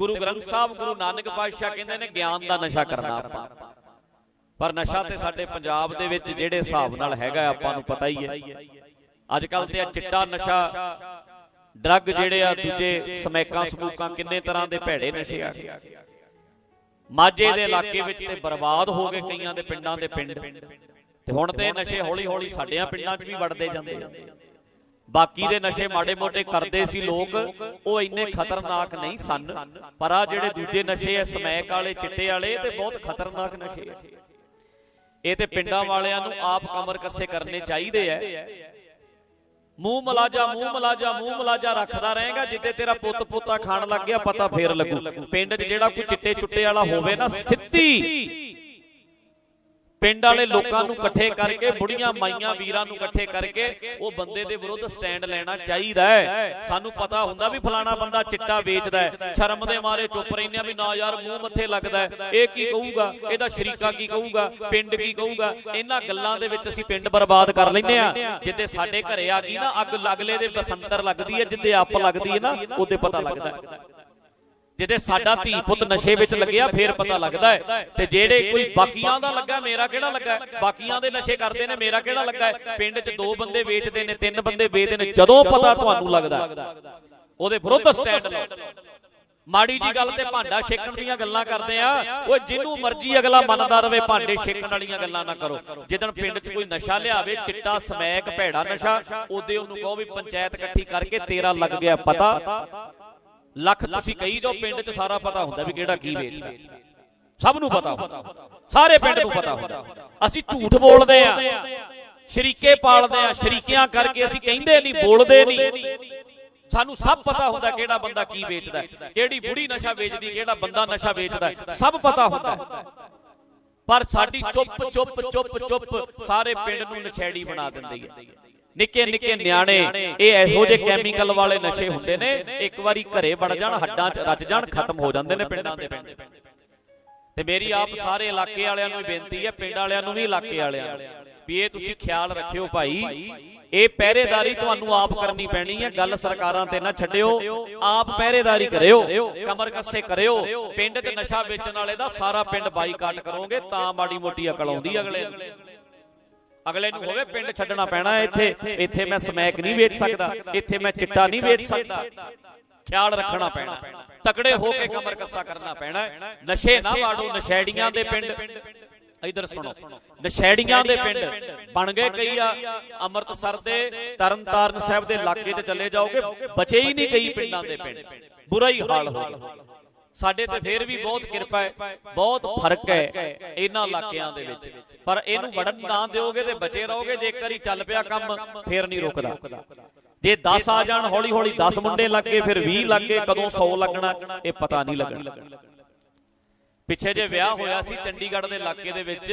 ਗੁਰੂ ਗ੍ਰੰਥ ਸਾਹਿਬ, ਗੁਰੂ ਨਾਨਕ ਪਾਤਸ਼ਾਹ ਕਹਿੰਦੇ ਨੇ, ਗਿਆਨ ਦਾ ਨਸ਼ਾ ਕਰਨਾ ਆਪਾਂ। ਪਰ ਨਸ਼ਾ ਤੇ ਸਾਡੇ ਪੰਜਾਬ ਦੇ ਵਿੱਚ ਜਿਹੜੇ ਹਿਸਾਬ ਨਾਲ ਹੈਗਾ, ਆਪਾਂ ਨੂੰ ਪਤਾ ਹੀ ਹੈ। ਅੱਜ ਕੱਲ ਤੇ ਆ ਚਿੱਟਾ ਨਸ਼ਾ, ਡਰੱਗ ਜਿਹੜੇ ਆ, ਦੂਜੇ ਸਮੈਕਾਂ, ਸਮੂਕਾਂ, ਕਿੰਨੇ ਤਰ੍ਹਾਂ ਦੇ ਭੈੜੇ ਨਸ਼ੇ ਆ। ਮਾਝੇ ਦੇ ਇਲਾਕੇ ਵਿੱਚ ਤੇ ਬਰਬਾਦ ਹੋ ਗਏ ਕਈਆਂ ਦੇ ਪਿੰਡਾਂ ਦੇ ਪਿੰਡ। ਤੇ ਹੁਣ ਤੇ ਨਸ਼ੇ ਹੌਲੀ ਹੌਲੀ ਸਾਡਿਆਂ ਪਿੰਡਾਂ 'ਚ ਵੀ ਵੜਦੇ ਜਾਂਦੇ ਜਾਂਦੇ ਬਾਕੀ ਦੇ ਨਸ਼ੇ ਮਾੜੇ ਮੋਟੇ ਕਰਦੇ ਸੀ ਲੋਕ ਉਹ ਇੰਨੇ ਖਤਰਨਾਕ ਨਹੀਂ ਸਨ। ਪਰ ਆ ਜਿਹੜੇ ਦੂਜੇ ਨਸ਼ੇ ਐ ਸਮੈਕ ਵਾਲੇ ਚਿੱਟੇ ਵਾਲੇ ਤੇ ਬਹੁਤ ਖਤਰਨਾਕ ਨਸ਼ੇ ਆ। ਇਹ ਤੇ ਪਿੰਡਾਂ ਵਾਲਿਆਂ ਨੂੰ ਆਪ ਕਮਰ ਕੱਸੇ ਕਰਨੇ ਚਾਹੀਦੇ ਐ ਮੂੰਹ ਮਲਾਜਾ ਮੂੰਹ ਮਲਾਜਾ ਮੂੰਹ ਮਲਾਜਾ ਰੱਖਦਾ ਰਹੇਗਾ ਜਿੱਦੇ ਤੇਰਾ ਪੁੱਤ ਪੋਤਾ ਖਾਣ ਲੱਗ ਗਿਆ ਪਤਾ ਫੇਰ ਲੱਗੂ। ਪਿੰਡ 'ਚ ਜਿਹੜਾ ਕੋਈ ਚਿੱਟੇ ਚੁੱਟੇ ਵਾਲਾ ਹੋਵੇ ਨਾ ਸਿੱਧੀ। ਪਿੰਡ ਵਾਲੇ ਲੋਕਾਂ ਨੂੰ ਇਕੱਠੇ ਕਰਕੇ ਬੁੜੀਆਂ ਮਾਈਆਂ ਵੀਰਾਂ ਨੂੰ ਇਕੱਠੇ ਕਰਕੇ ਉਹ ਬੰਦੇ ਦੇ ਵਿਰੁੱਧ ਸਟੈਂਡ ਲੈਣਾ ਚਾਹੀਦਾ ਹੈ। ਸਾਨੂੰ ਪਤਾ ਹੁੰਦਾ ਵੀ ਫਲਾਣਾ ਬੰਦਾ ਚਿੱਟਾ ਵੇਚਦਾ ਹੈ। ਸ਼ਰਮ ਦੇ ਮਾਰੇ ਚੁੱਪ ਰਹਿੰਦੇ ਆ ਵੀ ਨਾ ਯਾਰ ਮੂੰਹ ਮੱਥੇ ਲੱਗਦਾ ਇਹ ਕੀ ਕਹੂਗਾ? ਇਹਦਾ ਸ਼ਰੀਕਾ ਕੀ ਕਹੂਗਾ? ਪਿੰਡ ਕੀ ਕਹੂਗਾ? ਇਹਨਾਂ ਗੱਲਾਂ ਦੇ ਵਿੱਚ ਅਸੀਂ ਪਿੰਡ ਬਰਬਾਦ ਕਰ ਲੈਂਦੇ ਆ ਜਿੱਦੇ ਸਾਡੇ ਘਰੇ ਆ ਗਈ ਨਾ ਅੱਗ ਅਗਲੇ ਦੇ ਬਸੰਤਰ ਲੱਗਦੀ ਹੈ ਜਿੱਦੇ ਅੱਪ ਲੱਗਦੀ ਹੈ ਨਾ ਉਹਦੇ ਪਤਾ ਲੱਗਦਾ ਹੈ। ਜਿਹਦੇ ਸਾਡਾ ਧੀ ਪੁੱਤ ਨਸ਼ੇ ਵਿੱਚ ਲੱਗਿਆ ਫੇਰ ਪਤਾ ਲੱਗਦਾ ਹੈ ਤੇ ਜਿਹੜੇ ਕੋਈ ਬਾਕੀਆਂ ਦਾ ਲੱਗਾ ਮੇਰਾ ਕਿਹੜਾ ਲੱਗਾ? ਬਾਕੀਆਂ ਦੇ ਨਸ਼ੇ ਕਰਦੇ ਨੇ ਮੇਰਾ ਕਿਹੜਾ ਲੱਗਾ? ਪਿੰਡ 'ਚ ਦੋ ਬੰਦੇ ਵੇਚਦੇ ਨੇ ਤਿੰਨ ਬੰਦੇ ਵੇਚਦੇ ਨੇ ਜਦੋਂ ਪਤਾ ਤੁਹਾਨੂੰ ਲੱਗਦਾ ਉਹਦੇ ਵਿਰੁੱਧ ਸਟੈਂਡ ਲਓ। ਮਾੜੀ ਜੀ ਗੱਲ ਤੇ ਭਾਂਡਾ ਛੇਕਣ ਦੀਆਂ ਗੱਲਾਂ ਕਰਦੇ ਆ। ਉਹ ਜਿਹਨੂੰ ਮਰਜ਼ੀ ਅਗਲਾ ਮੰਨਦਾ ਰਵੇ ਭਾਂਡੇ ਛੇਕਣ ਵਾਲੀਆਂ ਗੱਲਾਂ ਨਾ ਕਰੋ। ਜਿੱਦਣ ਪਿੰਡ 'ਚ ਕੋਈ ਨਸ਼ਾ ਲਿਆਵੇ ਚਿੱਟਾ ਸਮੈਕ ਭੈੜਾ ਨਸ਼ਾ ਉਹਦੇ ਉਹਨੂੰ ਕਹੋ ਵੀ ਪੰਚਾਇਤ ਇਕੱਠੀ ਕਰਕੇ ਤੇਰਾ ਲੱਗ ਗਿਆ ਪਤਾ ਲੱਖ ਤੁਸੀਂ ਕਹੀ ਜਾਓ ਪਿੰਡ 'ਚ ਸਾਰਾ ਪਤਾ ਹੁੰਦਾ ਵੀ ਕਿਹੜਾ ਕੀ ਵੇਚਦਾ ਸਭ ਨੂੰ ਪਤਾ ਹੁੰਦਾ। ਸਾਰੇ ਪਿੰਡ ਨੂੰ ਪਤਾ ਹੁੰਦਾ। ਅਸੀਂ ਝੂਠ ਬੋਲਦੇ ਆ। ਸ਼ਰੀਕੇ ਪਾਲਦੇ ਆ ਸ਼ਰੀਕਿਆਂ ਕਰਕੇ ਅਸੀਂ ਕਹਿੰਦੇ ਨਹੀਂ ਬੋਲਦੇ ਨਹੀਂ। ਸਾਨੂੰ ਸਭ ਪਤਾ ਹੁੰਦਾ ਕਿਹੜਾ ਬੰਦਾ ਕੀ ਵੇਚਦਾ ਕਿਹੜੀ ਬੁੜੀ ਨਸ਼ਾ ਵੇਚਦੀ ਕਿਹੜਾ ਬੰਦਾ ਨਸ਼ਾ ਵੇਚਦਾ ਸਭ ਪਤਾ ਹੁੰਦਾ। ਪਰ ਸਾਡੀ ਚੁੱਪ ਚੁੱਪ ਚੁੱਪ ਚੁੱਪ ਸਾਰੇ ਪਿੰਡ ਨੂੰ ਨਸ਼ੇੜੀ ਬਣਾ ਦਿੰਦੀ ਹੈ ਨਿੱਕੇ ਨਿੱਕੇ ਨਿਆਣੇ, ਇਹ ਇਹੋ ਜਿਹੇ ਕੈਮੀਕਲ ਵਾਲੇ ਨਸ਼ੇ ਹੁੰਦੇ ਨੇ, ਇੱਕ ਵਾਰੀ ਘਰੇ ਵੜ ਜਾਣ, ਹੱਡਾਂ 'ਚ ਰਚ ਜਾਣ, ਖਤਮ ਹੋ ਜਾਂਦੇ ਨੇ ਪਿੰਡਾਂ ਦੇ ਪਿੰਡ। ਤੇ ਮੇਰੀ ਆਪ ਸਾਰੇ ਇਲਾਕੇ ਵਾਲਿਆਂ ਨੂੰ ਬੇਨਤੀ ਹੈ, ਪਿੰਡ ਵਾਲਿਆਂ ਨੂੰ ਵੀ ਇਲਾਕੇ ਵਾਲਿਆਂ ਨੂੰ, ਵੀ ਇਹ ਤੁਸੀਂ ਖਿਆਲ ਰੱਖਿਓ ਭਾਈ, ਇਹ ਪਹਿਰੇਦਾਰੀ ਤੁਹਾਨੂੰ ਆਪ ਕਰਨੀ ਪੈਣੀ ਹੈ, ਗੱਲ ਸਰਕਾਰਾਂ ਤੇ ਨਾ ਛੱਡਿਓ, ਆਪ ਪਹਿਰੇਦਾਰੀ ਕਰਿਓ, ਕਮਰ ਕੱਸੇ ਕਰਿਓ, ਪਿੰਡ 'ਚ ਨਸ਼ਾ ਵੇਚਣ ਵਾਲੇ ਦਾ ਸਾਰਾ ਪਿੰਡ ਬਾਈਕਾਟ ਕਰੋਗੇ, ਤਾਂ ਮਾੜੀ ਮੋਟੀ ਅਕਲ ਆਉਂਦੀ ਅਗਲੇ ਨੂੰ। ਅਗਲੇ ਨੂੰ ਹੋਵੇ ਪਿੰਡ ਛੱਡਣਾ ਪੈਣਾ ਇੱਥੇ। ਇੱਥੇ। ਮੈਂ ਸਮੈਕ ਨਹੀਂ ਵੇਚ ਸਕਦਾ। ਇੱਥੇ ਮੈਂ ਚਿੱਟਾ ਨਹੀਂ ਵੇਚ ਸਕਦਾ। ਖਿਆਲ ਰੱਖਣਾ ਪੈਣਾ। ਤਕੜੇ ਹੋ ਕੇ ਕਮਰ ਕੱਸਾ ਕਰਨਾ ਪੈਣਾ। ਨਸ਼ੇ ਨਾ ਵਾੜੋ ਨਸ਼ੇੜੀਆਂ ਦੇ ਪਿੰਡ। ਇਧਰ ਸੁਣੋ। ਨਸ਼ੇੜੀਆਂ ਦੇ ਪਿੰਡ। ਬਣ ਗਏ ਕਈ ਆ। ਅੰਮ੍ਰਿਤਸਰ ਦੇ ਤਰਨਤਾਰਨ ਸਾਹਿਬ ਦੇ ਇਲਾਕੇ 'ਚ ਚਲੇ ਜਾਓਗੇ। ਬਚੇ ਹੀ ਨਹੀਂ ਕਈ ਪਿੰਡਾਂ ਦੇ ਪਿੰਡ। ਬੁਰਾ ਹੀ ਹਾਲ ਹੋ ਗਿਆ। ਸਾਡੇ ਤੇ ਫੇਰ ਵੀ ਬਹੁਤ ਕਿਰਪਾ ਹੈ ਬਹੁਤ ਫ਼ਰਕ ਹੈ ਇਹਨਾਂ ਇਲਾਕਿਆਂ ਦੇ ਵਿੱਚ। ਪਰ ਇਹਨੂੰ ਵੜਨ ਨਾ ਦਿਓਗੇ ਤੇ ਬਚੇ ਰਹੋਗੇ ਜੇ ਇੱਕ ਵਾਰੀ ਚੱਲ ਪਿਆ ਕੰਮ ਫੇਰ ਨਹੀਂ ਰੁਕਦਾ। ਜੇ 10 ਆ ਜਾਣ ਹੌਲੀ ਹੌਲੀ 10 ਮੁੰਡੇ ਲੱਗੇ ਫਿਰ 20 ਲੱਗੇ ਕਦੋਂ 100 ਲੱਗਣਾ ਇਹ ਪਤਾ ਨਹੀਂ ਲੱਗਣਾ। ਪਿੱਛੇ ਜੇ ਵਿਆਹ ਹੋਇਆ ਸੀ ਚੰਡੀਗੜ੍ਹ ਦੇ ਇਲਾਕੇ ਦੇ ਵਿੱਚ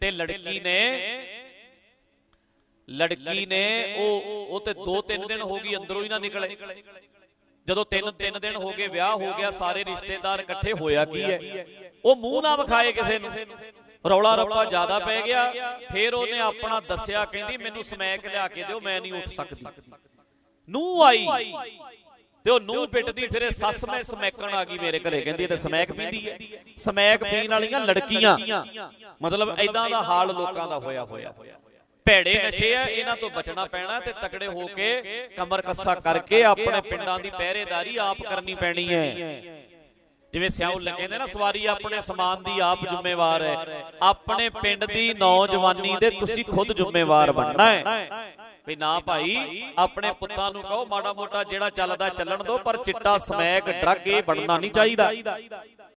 ਤੇ ਲੜਕੀ ਨੇ ਲੜਕੀ ਨੇ ਉਹ ਉਹ ਤੇ 2-3 ਦਿਨ ਹੋ ਗਈ ਅੰਦਰੋਂ ਹੀ ਨਾ ਨਿਕਲੇ। ਜਦੋਂ 3-3 ਦਿਨ ਹੋ ਗਏ ਵਿਆਹ ਹੋ ਗਿਆ ਸਾਰੇ ਰਿਸ਼ਤੇਦਾਰ ਇਕੱਠੇ ਹੋਇਆ ਕੀ ਹੈ? ਉਹ ਮੂੰਹ ਨਾ ਵਿਖਾਏ ਕਿਸੇ ਨੂੰ। ਰੌਲਾ ਰੱਪਾ ਜ਼ਿਆਦਾ ਪੈ ਗਿਆ ਫਿਰ ਉਹਨੇ ਆਪਣਾ ਦੱਸਿਆ ਕਹਿੰਦੀ ਮੈਨੂੰ ਸਮੈਕ ਲਿਆ ਕੇ ਦਿਓ ਮੈਂ ਨਹੀਂ ਉੱਠ ਸਕਦੀ। ਨੂੰ ਆਈ। ਤੇ ਉਹ ਨੂੰ ਪਿੱਟਦੀ ਫਿਰੇ ਸੱਸ ਮੈਂ ਸਮੈਕਣ ਆ ਗਈ ਮੇਰੇ ਘਰੇ ਕਹਿੰਦੀ ਇਹ ਤੇ ਸਮੈਕ ਪੀਂਦੀ ਹੈ। ਸਮੈਕ ਪੀਣ ਵਾਲੀਆਂ ਲੜਕੀਆਂ। ਮਤਲਬ ਐਦਾਂ ਦਾ ਹਾਲ ਲੋਕਾਂ ਦਾ ਹੋਇਆ। ਹੋਇਆ। ਭੈੜੇ ਨਸ਼ੇ ਆ ਇਹਨਾਂ ਤੋਂ ਬਚਣਾ ਪੈਣਾ ਤੇ ਤਕੜੇ ਹੋ ਕੇ ਕਮਰ ਕੱਸਾ ਕਰਕੇ ਆਪਣੇ ਪਿੰਡਾਂ ਦੀ ਪਹਿਰੇਦਾਰੀ ਆਪ ਕਰਨੀ ਪੈਣੀ ਹੈ। ਜਿਵੇਂ ਸਿਆਉਲ ਕਹਿੰਦੇ ਨਾ ਸਵਾਰੀ ਆਪਣੇ ਸਮਾਨ ਦੀ ਆਪ ਜ਼ਿੰਮੇਵਾਰ ਹੈ। ਆਪਣੇ ਪਿੰਡ ਦੀ ਨੌਜਵਾਨੀ ਦੇ ਤੁਸੀਂ ਖੁਦ ਜ਼ਿੰਮੇਵਾਰ ਬਣਨਾ ਹੈ। ਵੀ ਨਾ ਭਾਈ ਆਪਣੇ ਪੁੱਤਾਂ ਨੂੰ ਕਹੋ ਮਾੜਾ ਮੋਟਾ ਜਿਹੜਾ ਚੱਲਦਾ ਚੱਲਣ ਦਿਓ ਪਰ ਚਿੱਟਾ ਸਮੈਕ ਡਰੱਗ ਇਹ ਬਣਨਾ ਨਹੀਂ ਚਾਹੀਦਾ।